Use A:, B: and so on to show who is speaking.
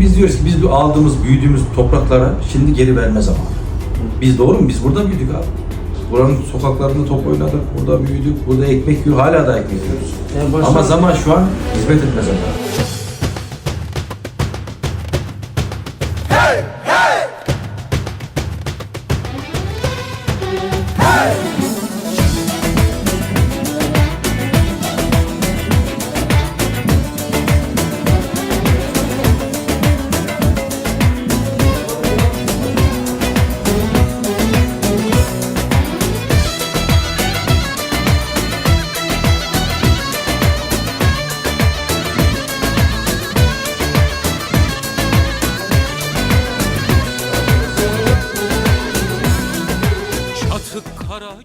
A: Biz diyoruz ki biz bu aldığımız, büyüdüğümüz topraklara şimdi geri verme zamanı. Biz doğru mu? Biz burada büyüdük abi. Buranın sokaklarında top oynadık, burada büyüdük, burada ekmek yiyor, hala da ekmek yiyoruz.
B: Yani.
A: Ama zaman şu an hizmet etme zamanı. Hey! Hey! Hey! kara